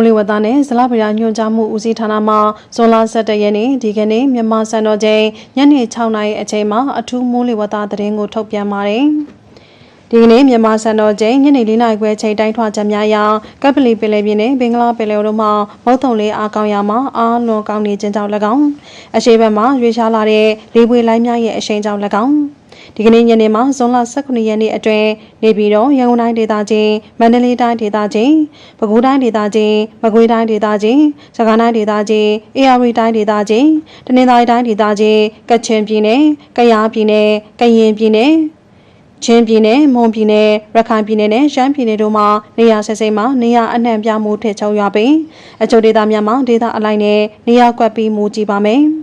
မူလဝတ္တနဲ့ဇလဗရာညွှန်ကြားမှုဦးစီးဌာနမှဇွန်လ17ရက်နေ့ဒီကနေ့မြန်မာစံတော်ချိန်ညနေ6နာရီအချိန်မှာအထူးမူလဝတ္တသတင်းကိုထုတ်ပြန်ပါတယ်။ဒီကနေ့မြန်မာစံတော်ချိန်ညနေ4နာရီခွဲချိန်တိုင်းထွာချက်များအရကပ်ပလီပင်လယ်ပြင်နဲ့ဘင်္ဂလားပင်လယ်တို့မှမုတ်တုံလေးအားကောင်းရမှာအားလွန်ကောင်းနေခြင်းကြောင့်၎င်းအရှိဘက်မှရွေးရှားလာတဲ့လေပွေလိုင်းများရဲ့အရှိန်ကြောင့်၎င်း ဒီကနေ့ညနေမှာဇွန်လ18ရက်နေ့အတွင်းနေပြည်တော်ရန်ကုန်တိုင်းဒေသကြီးမန္တလေးတိုင်းဒေသကြီးပဲခူးတိုင်းဒေသကြီးမကွေးတိုင်းဒေသကြီးစကိုင်းတိုင်းဒေသကြီးအေရဝတီတိုင်းဒေသကြီးတနင်္သာရီတိုင်းဒေသကြီးကချင်ပြည်နယ်ကယားပြည်နယ်ကရင်ပြည်နယ်ချင်းပြည်နယ်မွန်ပြည်နယ်ရခိုင်ပြည်နယ်နဲ့ရှမ်းပြည်နယ်တို့မှာနေရာဆက်စိမ့်မှာနေရာအနှံ့ပြမှုထစ်ချုံရွာပြီးအချို့ဒေသများမှာဒေသအလိုက်နဲ့နေရာကွက်ပြီးမူကြည့်ပါမယ်။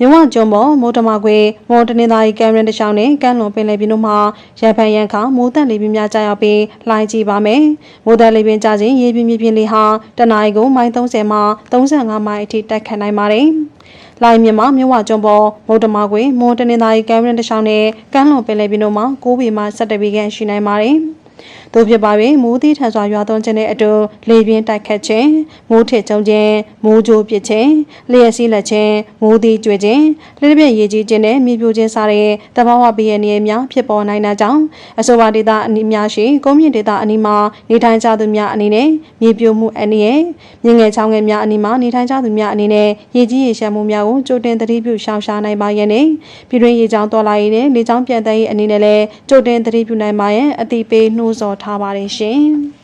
မြဝကျွန်းပေါ်မိုးတမခွေမွန်တနင်္သာရီကမ်းရန်တချောင်းနဲ့ကမ်းလွန်ပင်လယ်ပြင်တို့မှာရန်ဖန်ရန်ခါမိုးတက်လေပြင်းများကြာရောက်ပြီးလှိုင်းကြည့်ပါမယ်။မိုးတက်လေပြင်းကြာခြင်းရေပြင်းမြေပြင်းလေးဟာတနအီကိုမိုင်30မှ35မိုင်အထိတိုက်ခတ်နိုင်ပါတယ်။လိုင်းမြမမြဝကျွန်းပေါ်မုတ်တမခွေမွန်တနင်္သာရီကမ်းရန်တချောင်းနဲ့ကမ်းလွန်ပင်လယ်ပြင်တို့မှာ9ပေမှ17ပေခန့်ရှိနိုင်ပါတယ်။ တို့ဖြစ်ပါ၍မိုးသီးထန်စွာရွာသွန်းခြင်းနဲ့အတူလေပြင်းတိုက်ခတ်ခြင်းမိုးထစ်ကျုံခြင်းမိုးကြိုးပစ်ခြင်းလျှက်စီးလက်ခြင်းမိုးသီးကျွေခြင်းလက်ပြည့်ရေကြီးခြင်းနဲ့မြေပြိုခြင်းစတဲ့တဘာဝဘေးရန်တွေများဖြစ်ပေါ်နိုင်တာကြောင့်အဆိုပါဒေသအနီးများရှိကုန်းမြင့်ဒေသအနီးမှာနေထိုင်ကြသူများအနေနဲ့မြေပြိုမှုအနည်းရဲ့မြင့်ငယ်ချောင်းငယ်များအနီးမှာနေထိုင်ကြသူများအနေနဲ့ရေကြီးရေရှမ်းမှုများကိုကြိုတင်သတိပြုရှောင်ရှားနိုင်ပါရဲ့နဲ့ပြည်တွင်းရေကြောင်းတော်လာရေးနဲ့လေကြောင်းပြန်တမ်းရေးအနေနဲ့လည်းကြိုတင်သတိပြုနိုင်ပါရဲ့အတိပေးနှိုးဆော်ထားပါတယ်ရှင်။